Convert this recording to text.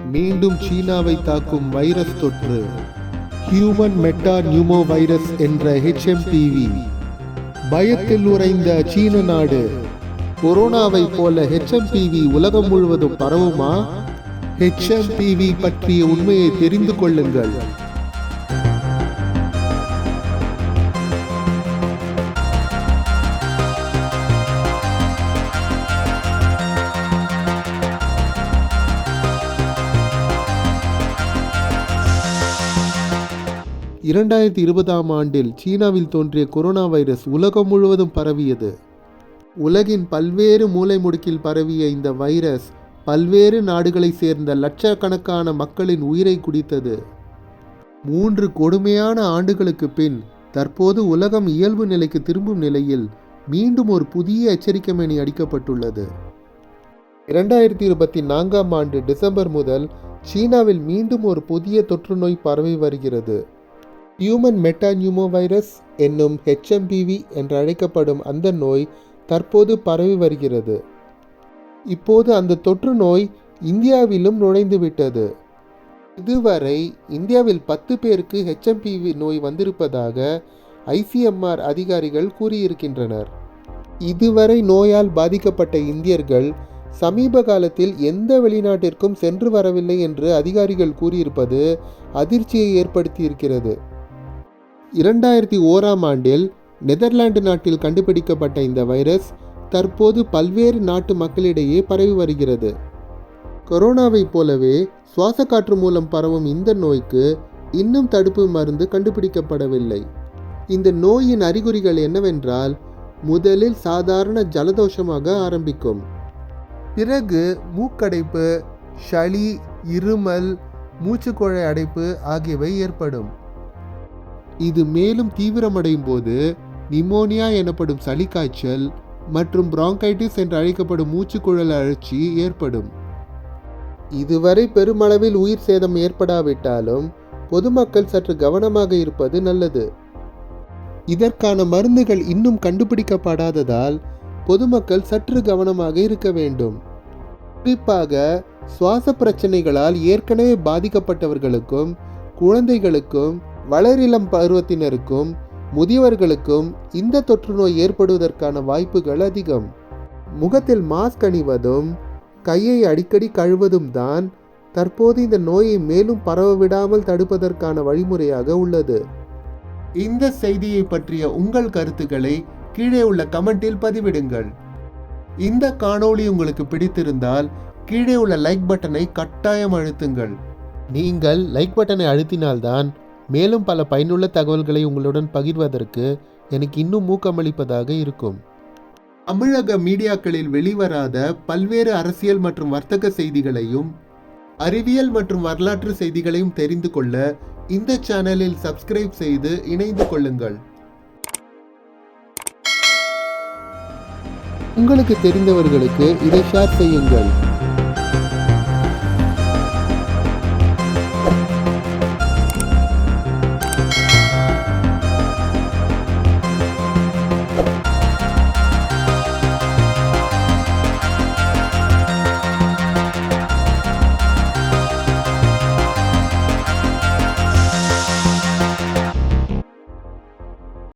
மீண்டும் சீனாவை தாக்கும் வைரஸ் தொற்று. ஹியூமன் மெட்டா நியூமோ வைரஸ் என்ற ஹெச்எம்பிவி பயத்தில் உறைந்த சீன நாடு. கொரோனாவை போல ஹெச்எம்பிவி உலகம் முழுவதும் பரவுமா? ஹெச்எம்பிவி பற்றிய உண்மையை தெரிந்து கொள்ளுங்கள். இரண்டாயிரத்தி இருபதாம் ஆண்டில் சீனாவில் தோன்றிய கொரோனா வைரஸ் உலகம் முழுவதும் பரவியது. உலகின் பல்வேறு மூலை முடுக்கில் பரவிய இந்த வைரஸ் பல்வேறு நாடுகளைச் சேர்ந்த லட்சக்கணக்கான மக்களின் உயிரை குடித்தது. மூன்று கொடுமையான ஆண்டுகளுக்கு பின் தற்போது உலகம் இயல்பு நிலைக்கு திரும்பும் நிலையில் மீண்டும் ஒரு புதிய எச்சரிக்கை மணி அடிக்கப்பட்டுள்ளது. இரண்டாயிரத்தி இருபத்தி நான்காம் ஆண்டு டிசம்பர் முதல் சீனாவில் மீண்டும் ஒரு புதிய தொற்று நோய் பரவி வருகிறது. ஹியூமன் மெட்டாநியூமோ வைரஸ் என்னும் ஹெச்எம்பிவி என்று அழைக்கப்படும் அந்த நோய் தற்போது பரவி வருகிறது. இப்போது அந்த தொற்று நோய் இந்தியாவிலும் நுழைந்துவிட்டது இதுவரை இந்தியாவில் பத்து பேருக்கு ஹெச்எம்பிவி நோய் வந்திருப்பதாக ஐசிஎம்ஆர் அதிகாரிகள் கூறியிருக்கின்றனர். இதுவரை நோயால் பாதிக்கப்பட்ட இந்தியர்கள் சமீப காலத்தில் எந்த வெளிநாட்டிற்கும் சென்று வரவில்லை என்று அதிகாரிகள் கூறியிருப்பது அதிர்ச்சியை ஏற்படுத்தியிருக்கிறது. இரண்டாயிரத்தி ஓராம் ஆண்டில் நெதர்லாந்து நாட்டில் கண்டுபிடிக்கப்பட்ட இந்த வைரஸ் தற்போது பல்வேறு நாட்டு மக்களிடையே பரவி வருகிறது. கொரோனாவைப் போலவே சுவாச காற்று மூலம் பரவும் இந்த நோய்க்கு இன்னும் தடுப்பு மருந்து கண்டுபிடிக்கப்படவில்லை. இந்த நோயின் அறிகுறிகள் என்னவென்றால் முதலில் சாதாரண ஜலதோஷமாக ஆரம்பிக்கும். பிறகு மூக்கடைப்பு சளி இருமல் மூச்சுக்குழை அடைப்பு ஆகியவை ஏற்படும். இது மேலும் தீவிரமடையும் போது நிமோனியா எனப்படும் சளி காய்ச்சல் மற்றும் பிராங்கைட்டிஸ் என்று அழைக்கப்படும் மூச்சுக்குழல் அழற்சி ஏற்படும். இதுவரை பெருமளவில் உயிர் சேதம் ஏற்படாவிட்டாலும் பொதுமக்கள் சற்று கவனமாக இருப்பது நல்லது. இதற்கான மருந்துகள் இன்னும் கண்டுபிடிக்கப்படாததால் பொதுமக்கள் சற்று கவனமாக இருக்க வேண்டும். குறிப்பாக சுவாச பிரச்சனைகளால் ஏற்கனவே பாதிக்கப்பட்டவர்களுக்கும் குழந்தைகளுக்கும் வளரிளம் பருவத்தினருக்கும் முதியவர்களுக்கும் இந்த தொற்று நோய் ஏற்படுவதற்கான வாய்ப்புகள் அதிகம். முகத்தில் மாஸ்க் அணிவதும் கையை அடிக்கடி கழுவதும் தான் தற்போது இந்த நோயை மேலும் பரவ விடாமல் தடுப்பதற்கான வழிமுறையாக உள்ளது. இந்த செய்தியை பற்றிய உங்கள் கருத்துக்களை கீழே உள்ள கமெண்டில் பதிவிடுங்கள். இந்த காணொளி உங்களுக்கு பிடித்திருந்தால் கீழே உள்ள லைக் பட்டனை கட்டாயம் அழுத்துங்கள். நீங்கள் லைக் பட்டனை அழுத்தினால்தான் மேலும் பல பயனுள்ள தகவல்களை உங்களுடன் பகிர்வதற்கு எனக்கு இன்னும் ஊக்கமளிப்பதாக இருக்கும். தமிழக மீடியாக்களில் வெளிவராத பல்வேறு அரசியல் மற்றும் வர்த்தக செய்திகளையும் அறிவியல் மற்றும் வரலாற்று செய்திகளையும் தெரிந்து கொள்ள இந்த சேனலில் சப்ஸ்கிரைப் செய்து இணைந்து கொள்ளுங்கள். உங்களுக்கு தெரிந்தவர்களுக்கு இதை ஷேர் செய்யுங்கள்.